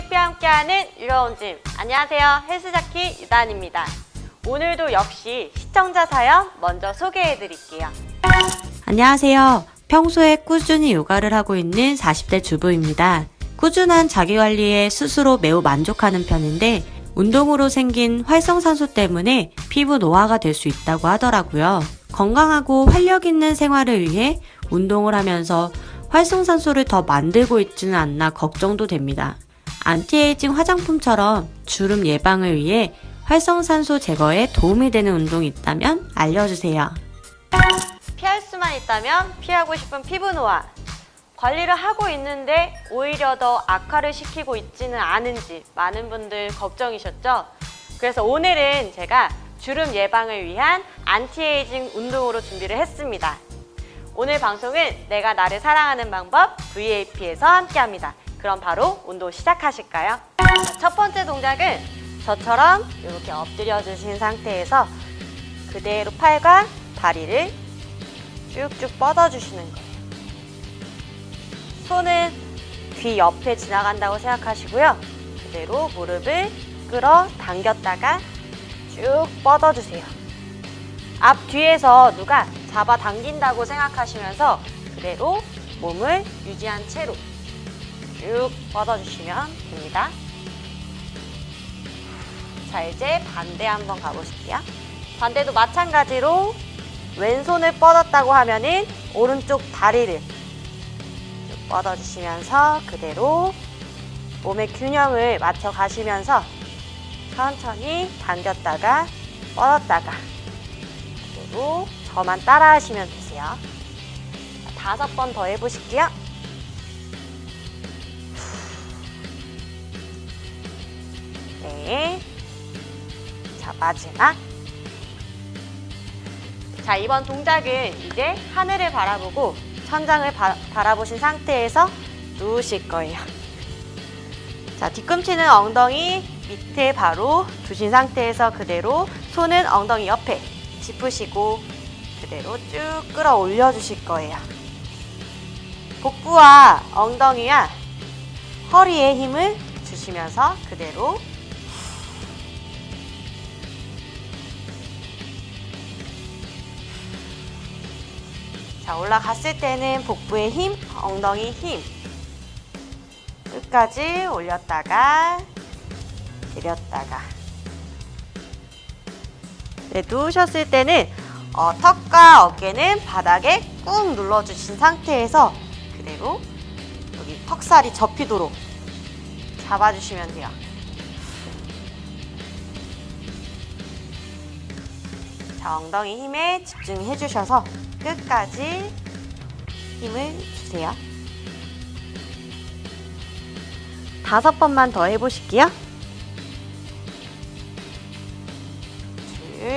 VAP와 함께하는 유러운 짐. 안녕하세요. 헬스자키 유단입니다. 오늘도 역시 시청자 사연 먼저 소개해 드릴게요. 안녕하세요. 평소에 꾸준히 요가를 하고 있는 40대 주부입니다. 꾸준한 자기관리에 스스로 매우 만족하는 편인데 운동으로 생긴 활성산소 때문에 피부 노화가 될 수 있다고 하더라고요. 건강하고 활력 있는 생활을 위해 운동을 하면서 활성산소를 더 만들고 있지는 않나 걱정도 됩니다. 안티에이징 화장품처럼 주름 예방을 위해 활성산소 제거에 도움이 되는 운동이 있다면 알려주세요. 피할 수만 있다면 피하고 싶은 피부 노화. 관리를 하고 있는데 오히려 더 악화를 시키고 있지는 않은지 많은 분들 걱정이셨죠? 그래서 오늘은 제가 주름 예방을 위한 안티에이징 운동으로 준비를 했습니다. 오늘 방송은 내가 나를 사랑하는 방법 VAP에서 함께합니다. 그럼 바로 운동 시작하실까요? 자, 첫 번째 동작은 저처럼 이렇게 엎드려 주신 상태에서 그대로 팔과 다리를 쭉쭉 뻗어 주시는 거예요. 손은 귀 옆에 지나간다고 생각하시고요. 그대로 무릎을 끌어 당겼다가 쭉 뻗어 주세요. 앞 뒤에서 누가 잡아 당긴다고 생각하시면서 그대로 몸을 유지한 채로 쭉 뻗어주시면 됩니다. 자, 이제 반대 한번 가보실게요. 반대도 마찬가지로 왼손을 뻗었다고 하면은 오른쪽 다리를 쭉 뻗어주시면서 그대로 몸의 균형을 맞춰 가시면서 천천히 당겼다가 뻗었다가 그대로 저만 따라 하시면 되세요. 자, 다섯 번 더 해보실게요. 네. 자, 마지막. 자, 이번 동작은 이제 하늘을 바라보고 천장을 바, 바라보신 상태에서 누우실 거예요. 자, 뒤꿈치는 엉덩이 밑에 바로 두신 상태에서 그대로 손은 엉덩이 옆에 짚으시고 그대로 쭉 끌어 올려 주실 거예요. 복부와 엉덩이와 허리에 힘을 주시면서 그대로 자, 올라갔을 때는 복부에 힘, 엉덩이 힘. 끝까지 올렸다가 내렸다가. 네, 누우셨을 때는 어, 턱과 어깨는 바닥에 꾹 눌러주신 상태에서 그대로 여기 턱살이 접히도록 잡아주시면 돼요. 자, 엉덩이 힘에 집중해 주셔서 끝까지 힘을 주세요. 다섯 번만 더 해보실게요. 둘,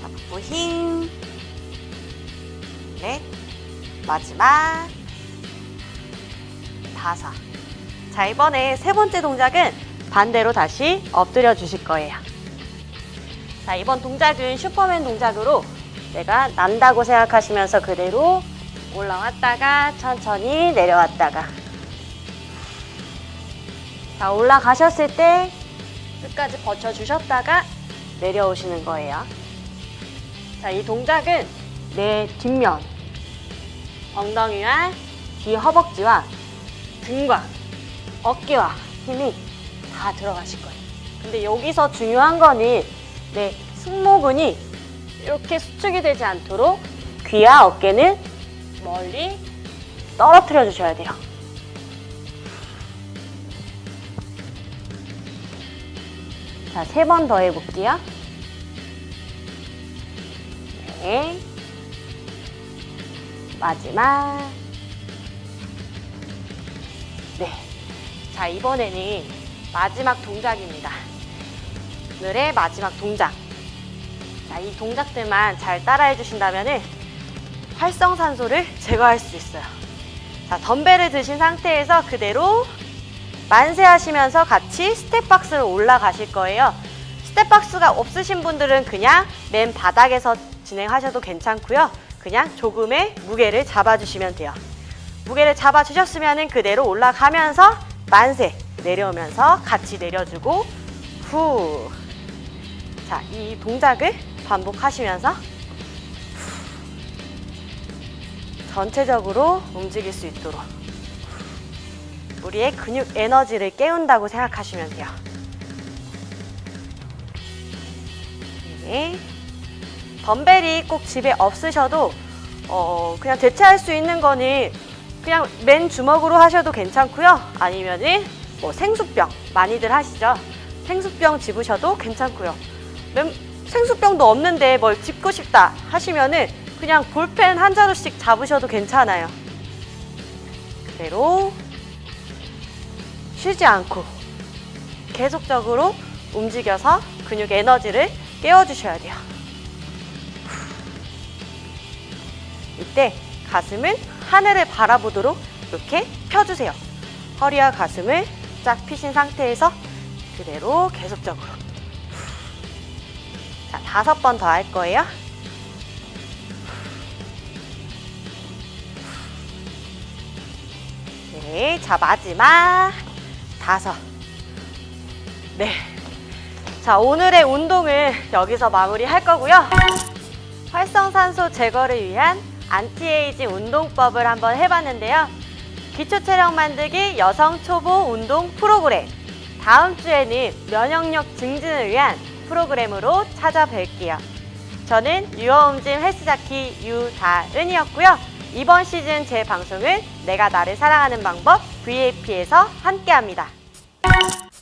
자, 복부 힘, 넷, 마지막, 다섯. 자, 이번에 세 번째 동작은 반대로 다시 엎드려 주실 거예요. 자, 이번 동작은 슈퍼맨 동작으로 내가 난다고 생각하시면서 그대로 올라왔다가 천천히 내려왔다가. 자 올라가셨을 때 끝까지 버텨주셨다가 내려오시는 거예요. 자 이 동작은 내 뒷면 엉덩이와 뒤 허벅지와 등과 어깨와 힘이 다 들어가실 거예요. 근데 여기서 중요한 거는 내 승모근이 이렇게 수축이 되지 않도록 귀와 어깨는 멀리 떨어뜨려 주셔야 돼요. 자, 세 번 더 해볼게요. 네. 마지막. 네. 자, 이번에는 마지막 동작입니다. 오늘의 마지막 동작. 자, 이 동작들만 잘 따라해 주신다면 활성산소를 제거할 수 있어요. 자, 덤벨을 드신 상태에서 그대로 만세하시면서 같이 스텝박스로 올라가실 거예요. 스텝박스가 없으신 분들은 그냥 맨 바닥에서 진행하셔도 괜찮고요. 그냥 조금의 무게를 잡아주시면 돼요. 무게를 잡아주셨으면 그대로 올라가면서 만세 내려오면서 같이 내려주고 후. 자, 이 동작을 반복하시면서 후. 전체적으로 움직일 수 있도록 우리의 근육 에너지를 깨운다고 생각하시면 돼요. 네. 덤벨이 꼭 집에 없으셔도 어, 그냥 대체할 수 있는 거는 그냥 맨 주먹으로 하셔도 괜찮고요. 아니면은 뭐 생수병 많이들 하시죠. 생수병 집으셔도 괜찮고요. 맨- 생수병도 없는데 뭘 집고 싶다 하시면은 그냥 볼펜 한 자루씩 잡으셔도 괜찮아요. 그대로 쉬지 않고 계속적으로 움직여서 근육 에너지를 깨워주셔야 돼요. 이때 가슴은 하늘을 바라보도록 이렇게 펴주세요. 허리와 가슴을 쫙 펴신 상태에서 그대로 계속적으로. 자, 다섯 번 더 할 거예요. 네, 자, 마지막 다섯. 네. 자, 오늘의 운동을 여기서 마무리 할 거고요. 활성산소 제거를 위한 안티에이징 운동법을 한번 해봤는데요. 기초 체력 만들기 여성 초보 운동 프로그램. 다음 주에는 면역력 증진을 위한 프로그램으로 찾아뵐게요. 저는 유어움짐 헬스자키 유다은이었고요. 이번 시즌 제 방송은 내가 나를 사랑하는 방법 VAP에서 함께합니다.